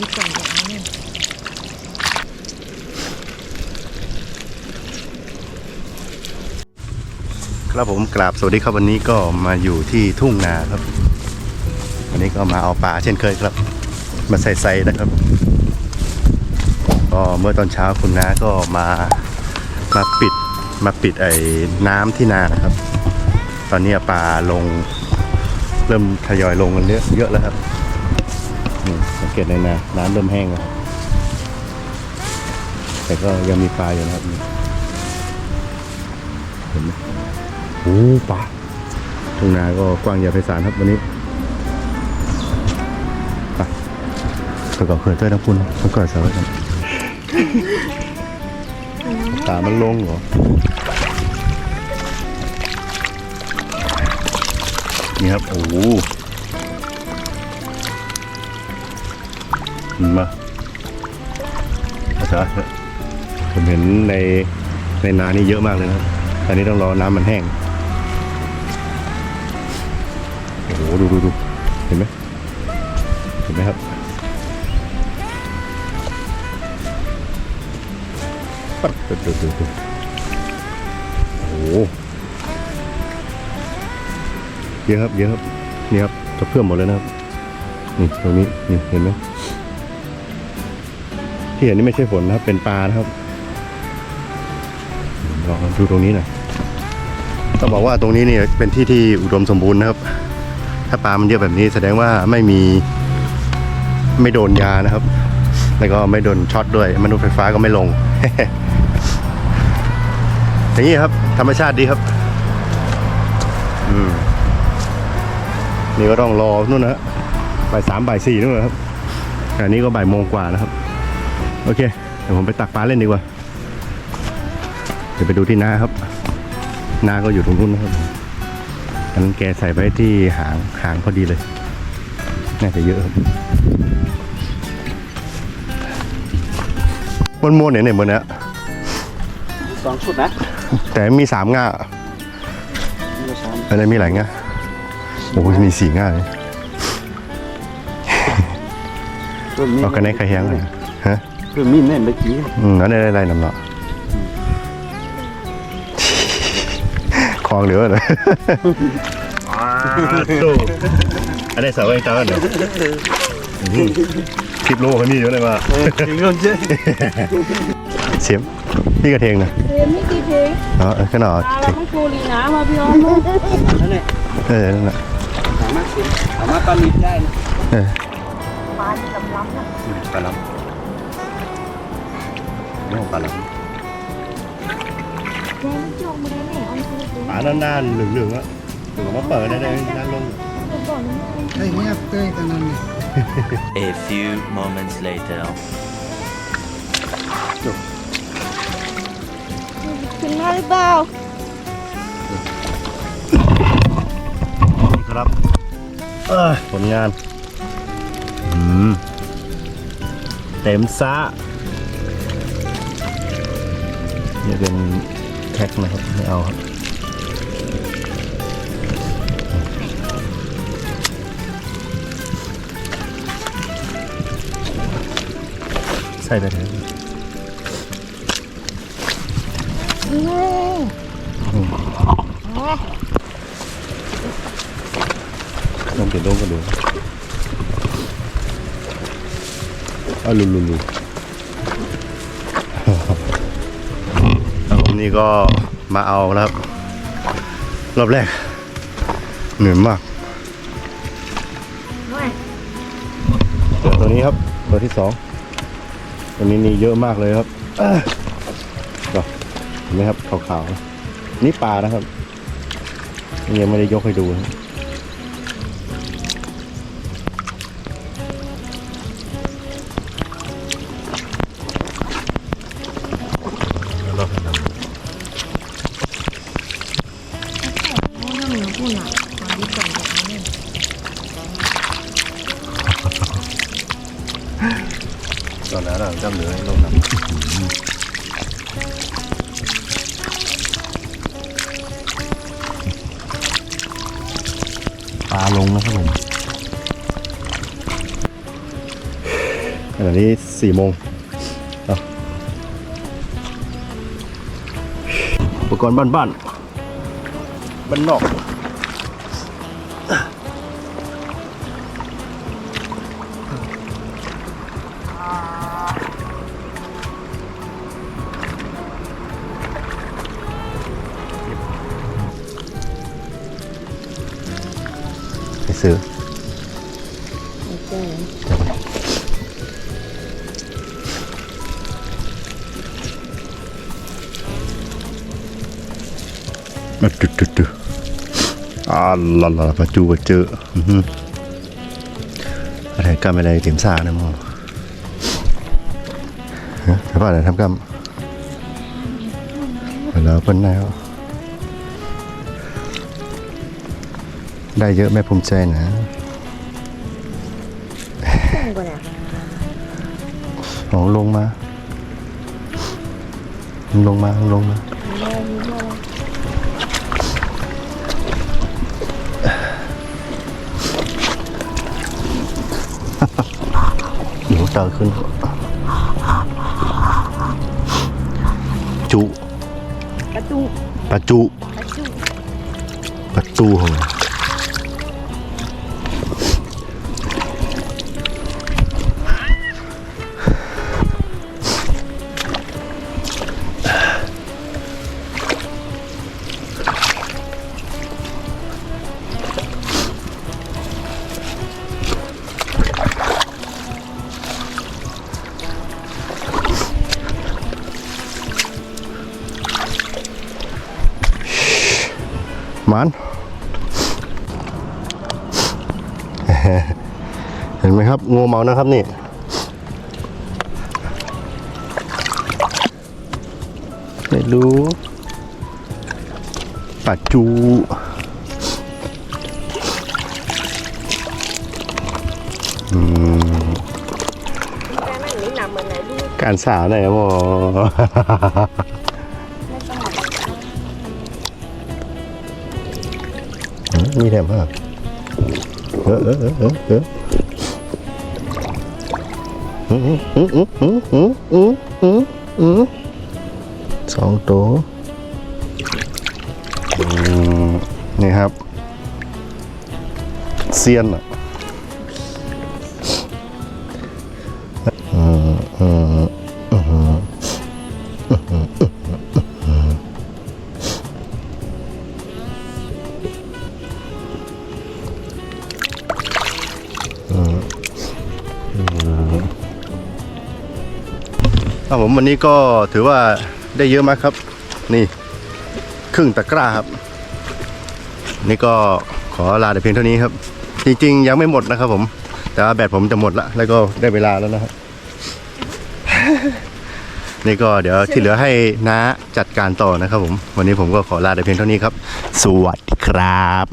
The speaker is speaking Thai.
ดีกว่าอย่างนี้ครับผมกราบสวัสดีครับวันนี้ก็มาอยู่ที่ทุ่งนาครับ วันนี้ก็มาเอาปลาเช่นเคยครับ มาใส่ไซนะครับก็เมื่อตอนเช้าคุณน้าก็มามาปิดมาปิดไอ้น้ำที่นานะครับ ตอนนี้ปลาลงเริ่มทยอยลงกันเยอะเยอะแล้วครับ นี่สังเกตในนาน้ำเริ่มแห้งแล้วครับแต่ก็ยังมีปลาอยู่นะครับนี่เห็นไหมโอ้ปลาทุ่งนาก็กว้างใหญ่ไพศาลครับวันนี้ไปไปก่อนเขื่อนเต้ยน้ำพุนต้องก่อนสาวกันตามันลงเหรอนี่ครับโอ้ เห็นมาอาจารย์ผมเห็นในในนานี่เยอะมากเลยนะตอนนี้ต้องรอน้ำมันแห้ง โอ้โห ดูดูดูเห็นไหมเห็นไหมครับปั๊บดูดูดูดูโอ้โหเยอะครับเยอะครับ นี่ครับจะเพิ่มหมดเลยนะครับ นี่ตรงนี้ นี่เห็นไหม ที่เห็นนี่ไม่ใช่ฝนนะครับ เป็นปลานะครับลองดูตรงนี้หน่อยต้องบอกว่าตรงนี้เนี่ยเป็นที่ที่อุดมสมบูรณ์นะครับ ถ้าปลามันเยอะแบบนี้แสดงว่าไม่มีไม่โดนยานะครับ แล้วก็ไม่โดนช็อตด้วยมนุษย์ไฟฟ้าก็ไม่ลง อย่างนี้ครับ ธรรมชาติดีครับ อืมนี่ก็ต้องรอนู่นนะบ่ายสามบ่ายสี่นู่นนะครับอันนี้ก็บ่ายโมงกว่านะครับ โอเค เดี๋ยวผมไปตักปลาเล่นดีกว่า เดี๋ยวไปดูที่นาครับ นาก็อยู่ตรงนู้นนะครับอันนั้นแกใส่ไว้ที่หางหางพอดีเลย น่าจะเยอะครับมวนมวนๆเนี่ยเนี่ยเหมือนนะสองชุดนะ แต่มีสามง่านี่ก็สามอะไรมีหลายง่าโอ้โหมีสี่ง่าเลยเพิ่มมีเอากันในใครแห้งเลยฮะ เพิ่มมีแน่นเมื่อกี้อืมนั่นได้ไรน้ำเนาะคลองเหลือเลยอันนี้สาวไอ้ตาเนี่ยคลิปโลเขามีเยอะเลยว่าจริงเรื่องเจ๊เสียมพี่กระเทงนะเรียนไม่กี่เพลงอ๋อเออขนาดตาเราไม่โกลีน้ำมาพี่น้องนั่นแหละเออนั่นแหละสามารถกินสามารถปลานิดได้นะเออปลาที่ลำล้ำน่ะปลาล้ำเรื่องของปลาล้แกไม่จง มาได้แน่เอาไปเลยำปลาหน้านๆเหลืองๆอะถึงมาเปิดได้เลยน้านลงก่อนนะไอ้เงียบเต้ยกันนั่นนี่ A few moments later. ถึงมาหรือเปล่านี่ครับเออผลงานอืมเต็มซะ นี่เป็นแท็กนะครับ ไม่เอาครับใส่ไปเถอะลงเดี๋ยวลงกันดูอ้าลุลุลุ นี่ก็มาเอาแล้วรอบแรกเหนื่อยมากตัวนี้ครับตัวที่สองตัวนี้นี่เยอะมากเลยครับเอ้อก็เห็นไหมครับขาวๆนี่ปลานะครับยังไม่ได้ยกให้ดูนะ อนนั้นเราจำเหลือลงน้ำปลาลงนะครับผมขณะนี้สี่โมงอุปกรณ์บ้านๆบ้านนอก ไปซื้อมาจุดจุดจุดอ่าลาลาปะจูปะเจออื้อหืออะไรกำอะไรเต็มซ่านะมอฮะทำอะไรทำกำแล้วเป็นแนว ได้เยอะแม่ภูมิใจนะพุ่งกว่าเนี่ยลงลงมา ลงมา ลงมาเดี๋ยวเตาขึ้น จุ ประตูปะจุ ประตูปะจูของ มันเห็นไหมครับงูเมานะครับนี่ไม่รู้ปัจจูการสาวไหนครับผ มีแถมห้าเออเออเออเออสองตัวนี่ครับ เซียนอะอืมอืม ครับผมวันนี้ก็ถือว่าได้เยอะมากครับ นี่ครึ่งตะกร้าครับ นี่ก็ขอลาแต่เพียงเท่านี้ครับ จริงๆ ยังไม่หมดนะครับผม แต่ว่าแบตผมจะหมดละแล้วก็ได้เวลาแล้วนะครับ นี่ก็เดี๋ยวที่เหลือให้น้าจัดการต่อนะครับผม วันนี้ผมก็ขอลาแต่เพียงเท่านี้ครับ สวัสดีครับ